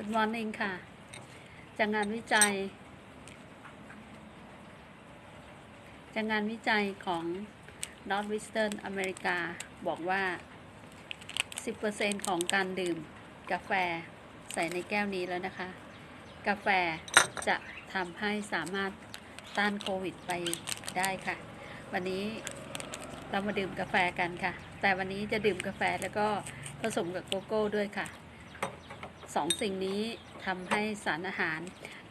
Good morning ค่ะ จากงานวิจัย จากงานวิจัยของ Northwestern อเมริกาบอกว่า 10%ของการดื่มกาแฟใส่ในแก้วนี้แล้วนะคะ กาแฟจะทำให้สามารถต้านโควิดไปได้ค่ะ วันนี้เรามาดื่มกาแฟกันค่ะ แต่วันนี้จะดื่มกาแฟแล้วก็ผสมกับโกโก้ด้วยค่ะ สองสิ่งนี้ทำให้สารอาหาร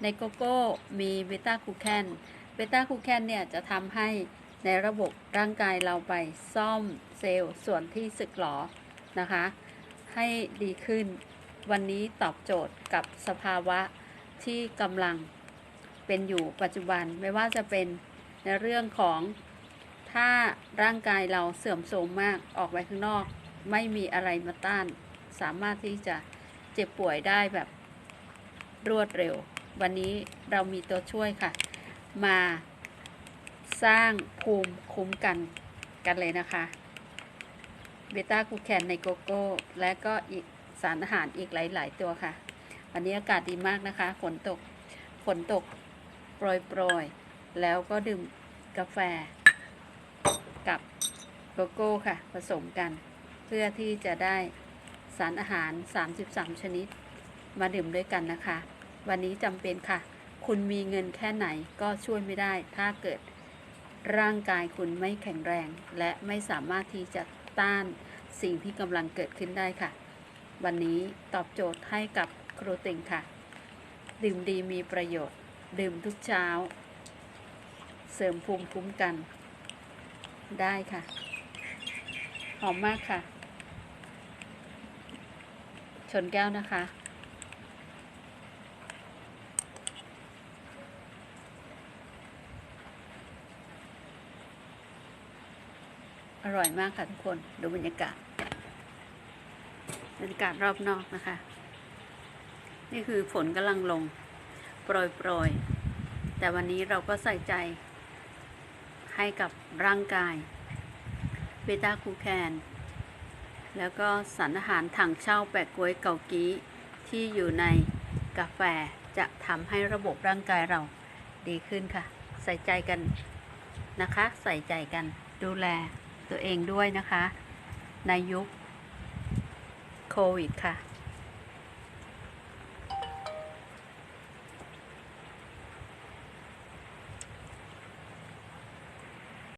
ในโกโก้มีเบต้าคูแคนเบต้าคูแคนเนี่ยจะทำให้ในระบบร่างกายเราไปซ่อมเซลล์ส่วนที่สึกหรอนะคะ ให้ดีขึ้น วันนี้ตอบโจทย์กับสภาวะที่กำลังเป็นอยู่ปัจจุบันไม่ว่าจะเป็นในเรื่องของถ้าร่างกายเราเสื่อมโทรมมากออกไปข้างนอก ไม่มีอะไรมาต้าน สามารถที่จะ เจ็บป่วยได้แบบรวดเร็ว วันนี้เรามีตัวช่วยค่ะ มาสร้างภูมิคุ้มกันกันเลยนะคะเบต้าคูแคนในโกโก้ และก็อีกสารอาหารอีกหลาย ๆ ตัวค่ะ วันนี้อากาศดีมากนะคะ ฝนตก ฝนตกโปรยๆแล้วก็ดื่มกาแฟ กับโกโก้ค่ะ ผสมกัน เพื่อที่จะได้ สารอาหาร 33 ชนิด มาดื่มด้วยกันนะคะ วันนี้จำเป็นค่ะ คุณมีเงินแค่ไหนก็ช่วยไม่ได้ ถ้าเกิดร่างกายคุณไม่แข็งแรง และไม่สามารถที่จะต้านสิ่งที่กำลังเกิดขึ้นได้ค่ะ วันนี้ตอบโจทย์ให้กับครูติงค่ะ ดื่มดีมีประโยชน์ ดื่มทุกเช้า เสริมภูมิคุ้มกัน ได้ค่ะ หอมมากค่ะ นแก้วนะคะ อร่อยมากค่ะทุกคน ดูบรรยากาศ บรรยากาศรอบนอกนะคะ นี่คือฝนกำลังลง โปรยโปรยๆแต่วันนี้เราก็ใส่ใจ ให้กับร่างกายเบต้าคูแคน แล้วก็สารอาหารถังเช่าแปะกล้วยเกากี้ที่อยู่ในกาแฟจะทำให้ระบบร่างกายเราดีขึ้นค่ะ ใส่ใจกันนะคะ ใส่ใจกันดูแลตัวเองด้วยนะคะ ในยุคโควิดค่ะ